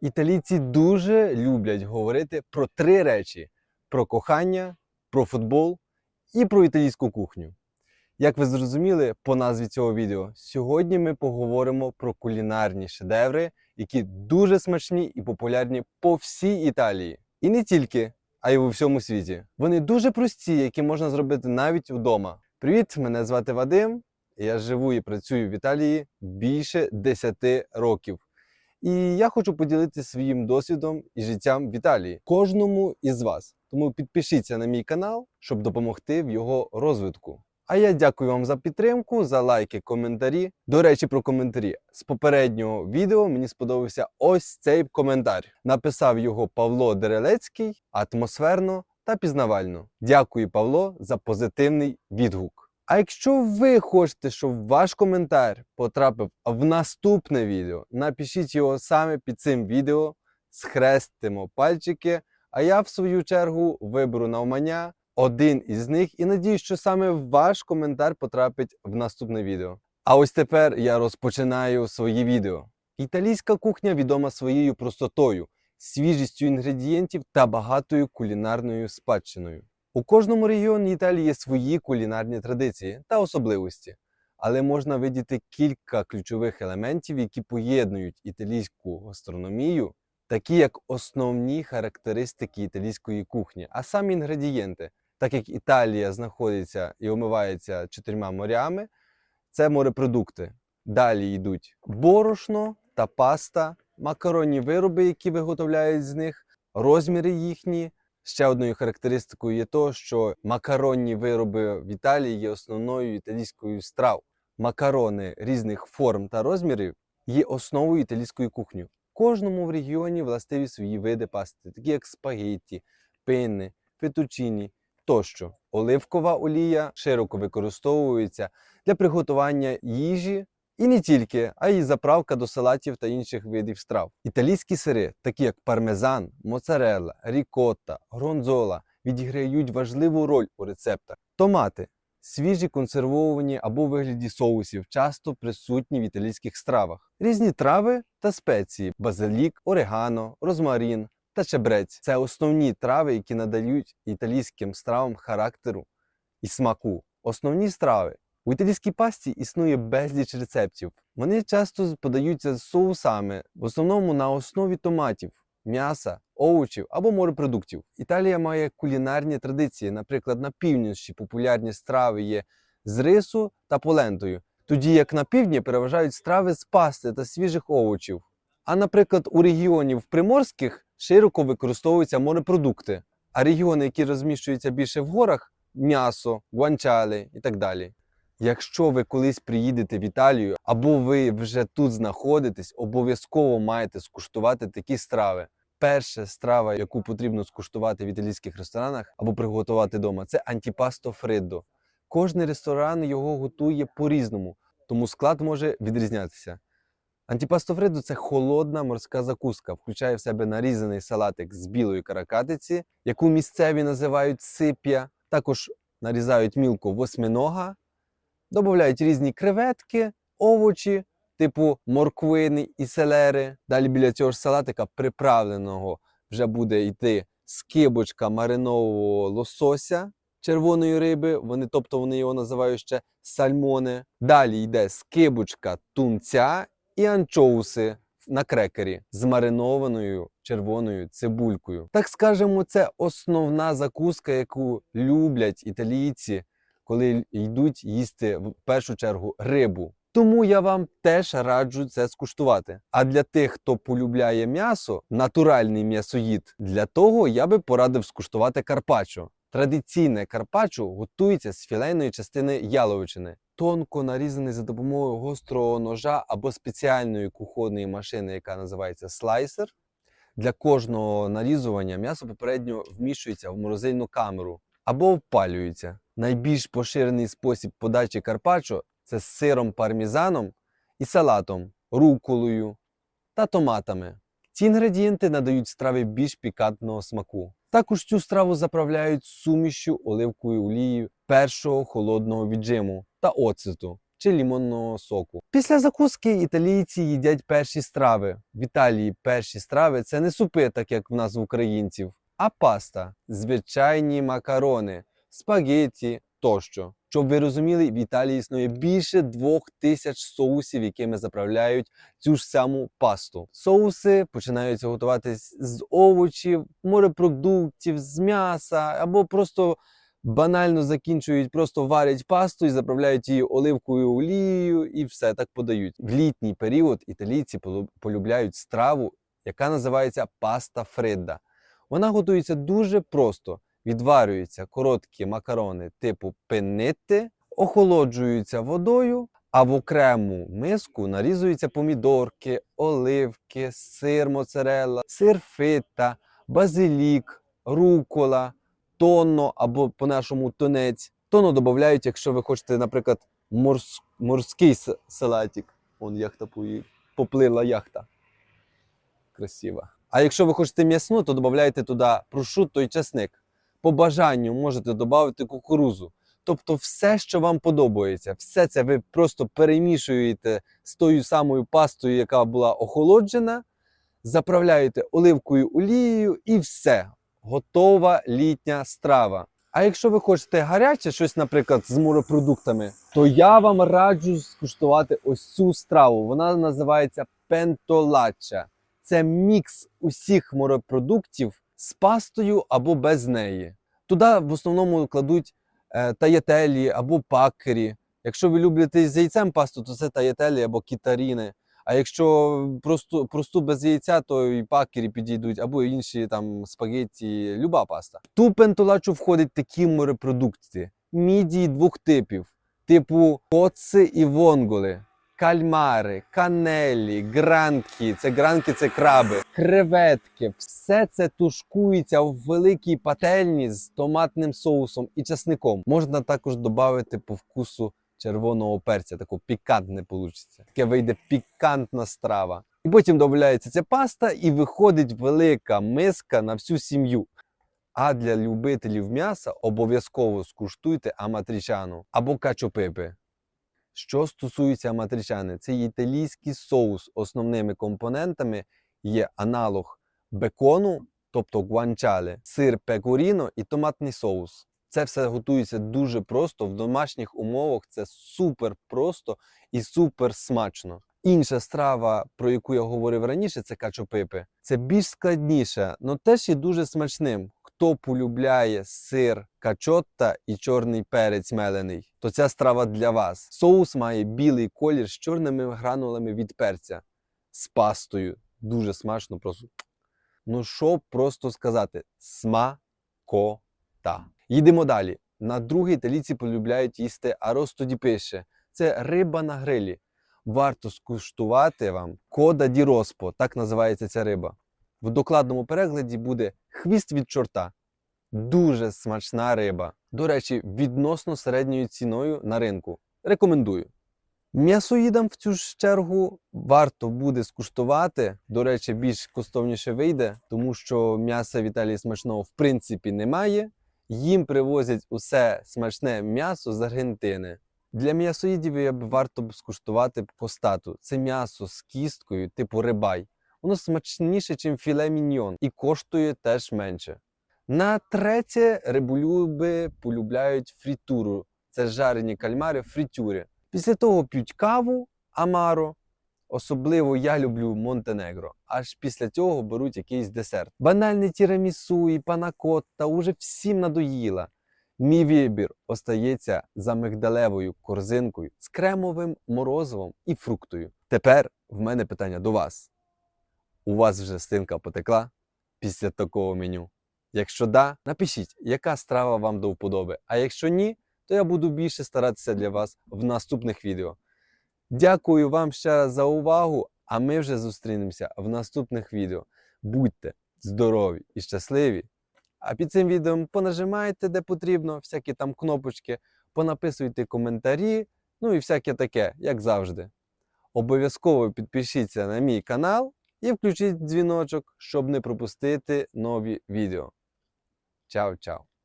Італійці дуже люблять говорити про три речі: про кохання, про футбол і про італійську кухню. Як ви зрозуміли по назві цього відео, сьогодні ми поговоримо про кулінарні шедеври, які дуже смачні і популярні по всій Італії. І не тільки, а й у всьому світі. Вони дуже прості, які можна зробити навіть вдома. Привіт, мене звати Вадим. Я живу і працюю в Італії більше 10 років. І я хочу поділитися своїм досвідом і життям в Італії кожному із вас. Тому підпишіться на мій канал, щоб допомогти в його розвитку. А я дякую вам за підтримку, за лайки, коментарі. До речі, про коментарі. З попереднього відео мені сподобався ось цей коментар. Написав його Павло Дерелецький атмосферно та пізнавально. Дякую, Павло, за позитивний відгук. А якщо ви хочете, щоб ваш коментар потрапив в наступне відео, напишіть його саме під цим відео, схрестимо пальчики, а я в свою чергу виберу навмання один із них і надіюсь, що саме ваш коментар потрапить в наступне відео. А ось тепер я розпочинаю своє відео. Італійська кухня відома своєю простотою, свіжістю інгредієнтів та багатою кулінарною спадщиною. У кожному регіоні Італії є свої кулінарні традиції та особливості, але можна видіти кілька ключових елементів, які поєднують італійську гастрономію, такі як основні характеристики італійської кухні, а самі інгредієнти. Так як Італія знаходиться і омивається чотирма морями, це морепродукти. Далі йдуть борошно та паста, макаронні вироби, які виготовляють з них, розміри їхні. Ще одною характеристикою є то, що макаронні вироби в Італії є основною італійською страв. Макарони різних форм та розмірів є основою італійської кухні. Кожному в регіоні властиві свої види пасти, такі як спагетті, пинни, фетучині тощо. Оливкова олія широко використовується для приготування їжі і не тільки, а й заправка до салатів та інших видів страв. Італійські сири, такі як пармезан, моцарелла, рікотта, гронзола, відіграють важливу роль у рецептах. Томати свіжі консервовані або у вигляді соусів, часто присутні в італійських стравах. Різні трави та спеції: базилік, орегано, розмарин та чебрець це основні трави, які надають італійським стравам характеру і смаку. Основні страви. У італійській пасті існує безліч рецептів. Вони часто подаються з соусами, в основному на основі томатів, м'яса, овочів або морепродуктів. Італія має кулінарні традиції. Наприклад, на півночі популярні страви є з рису та полентою, тоді як на півдні переважають страви з пасти та свіжих овочів. А наприклад, у регіонів приморських широко використовуються морепродукти, а регіони, які розміщуються більше в горах м'ясо, гуанчали і так далі. Якщо ви колись приїдете в Італію або ви вже тут знаходитесь, обов'язково маєте скуштувати такі страви. Перша страва, яку потрібно скуштувати в італійських ресторанах або приготувати вдома, це антіпасто фриддо. Кожний ресторан його готує по-різному, тому склад може відрізнятися. Антіпасто фриддо – це холодна морська закуска, включає в себе нарізаний салатик з білої каракатиці, яку місцеві називають сип'я. Також нарізають мілко восьминога, додають різні креветки, овочі, типу морквини і селери. Далі біля цього ж салатика приправленого вже буде йти скибочка маринового лосося червоної риби. Вони, тобто вони його називають ще сальмони. Далі йде скибочка тунця і анчоуси на крекері з маринованою червоною цибулькою. Так скажемо, це основна закуска, яку люблять італійці, коли йдуть їсти в першу чергу рибу. Тому я вам теж раджу це скуштувати. А для тих, хто полюбляє м'ясо, натуральний м'ясоїд, для того я би порадив скуштувати карпаччо. Традиційне карпаччо готується з філейної частини яловичини, тонко нарізаний за допомогою гострого ножа або спеціальної кухонної машини, яка називається слайсер. Для кожного нарізування м'ясо попередньо вміщується в морозильну камеру або впалюється. Найбільш поширений спосіб подачі карпаччо це з сиром пармізаном і салатом, руколою та томатами. Ці інгредієнти надають страві більш пікантного смаку. Також цю страву заправляють сумішю оливкової олії першого холодного віджиму та оцету. чи лімонного соку. Після закуски італійці їдять перші страви. В Італії перші страви це не супи, так як в нас в українців, а паста, звичайні макарони, спагетті тощо. Щоб ви розуміли, в Італії існує більше двох тисяч соусів, якими заправляють цю ж саму пасту. Соуси починаються готуватись з овочів, морепродуктів, з м'яса або просто банально закінчують, просто варять пасту і заправляють її оливковою олією, і все так подають. В літній період італійці полю- полюбляють страву, яка називається паста фредда. Вона готується дуже просто. Відварюються короткі макарони типу пенетти, охолоджуються водою, а в окрему миску нарізуються помідорки, оливки, сир моцарелла, сир фета, базилік, рукола, тонно або по-нашому тонець. Тонно додають, якщо ви хочете, наприклад, морс- морський салатик. Вон яхта поплила яхта. Красива. А якщо ви хочете м'ясну, то додайте туди прошутто і чесник. По бажанню можете додати кукурузу. Тобто все, що вам подобається, все це ви просто перемішуєте з тою самою пастою, яка була охолоджена, заправляєте оливкою олією і все. Готова літня страва. А якщо ви хочете гаряче, щось, наприклад, з морепродуктами, то я вам раджу скуштувати ось цю страву. Вона називається пентолача. Це мікс усіх морепродуктів з пастою або без неї. Туди в основному кладуть е, таєтелі або пакері. Якщо ви любите з яйцем пасту, то це таєтелі або кітаріни. А якщо просто, просту без яйця, то і пакері підійдуть, або інші там спагетті, люба паста. Ту пентолачу входять такі морепродукти, мідії двох типів, типу коци і вонголи, кальмари, канелі, гранки, це гранки, це краби, креветки. Все це тушкується в великій пательні з томатним соусом і часником. Можна також додати по вкусу червоного перця, таку пікантне получиться. Таке вийде пікантна страва. І потім додається ця паста, і виходить велика миска на всю сім'ю. А для любителів м'яса обов'язково скуштуйте аматрічану або качопипи. Що стосується матричани, це італійський соус. Основними компонентами є аналог бекону, тобто гуанчале, сир пекоріно і томатний соус. Це все готується дуже просто в домашніх умовах. Це супер просто і супер смачно. Інша страва, про яку я говорив раніше, це качопипи. Це більш складніше, але теж є дуже смачним. Хто полюбляє сир качотта і чорний перець мелений, то ця страва для вас. Соус має білий колір з чорними гранулами від перця з пастою. Дуже смачно, просто. Ну що просто сказати? Смакота. Їдемо далі. На другий італійці полюбляють їсти аросто ді пише. Це риба на грилі. Варто скуштувати вам кода ді роспо, так називається ця риба. В докладному перекладі буде хвіст від чорта. Дуже смачна риба. До речі, відносно середньою ціною на ринку. Рекомендую. М'ясоїдам в цю ж чергу варто буде скуштувати. До речі, більш коштовніше вийде, тому що м'яса в смачного в принципі немає. Їм привозять усе смачне м'ясо з Аргентини. Для м'ясоїдів я б варто б скуштувати костату. Це м'ясо з кісткою, типу рибай. Воно смачніше, ніж філе міньйон, і коштує теж менше. На третє риболюби полюбляють фрітуру. Це жарені кальмари в фрітюрі. Після того п'ють каву амаро. Особливо я люблю Монтенегро. Аж після цього беруть якийсь десерт. Банальний тірамісу і панакотта уже всім надоїла. Мій вибір остається за мигдалевою корзинкою з кремовим морозивом і фруктою. Тепер в мене питання до вас. У вас вже стинка потекла після такого меню? Якщо да, напишіть, яка страва вам до вподоби. А якщо ні, то я буду більше старатися для вас в наступних відео. Дякую вам ще раз за увагу, а ми вже зустрінемося в наступних відео. Будьте здорові і щасливі! А під цим відео понажимайте, де потрібно, всякі там кнопочки, понаписуйте коментарі, ну і всяке таке, як завжди. Обов'язково підпишіться на мій канал і включіть дзвіночок, щоб не пропустити нові відео. Чао-чао!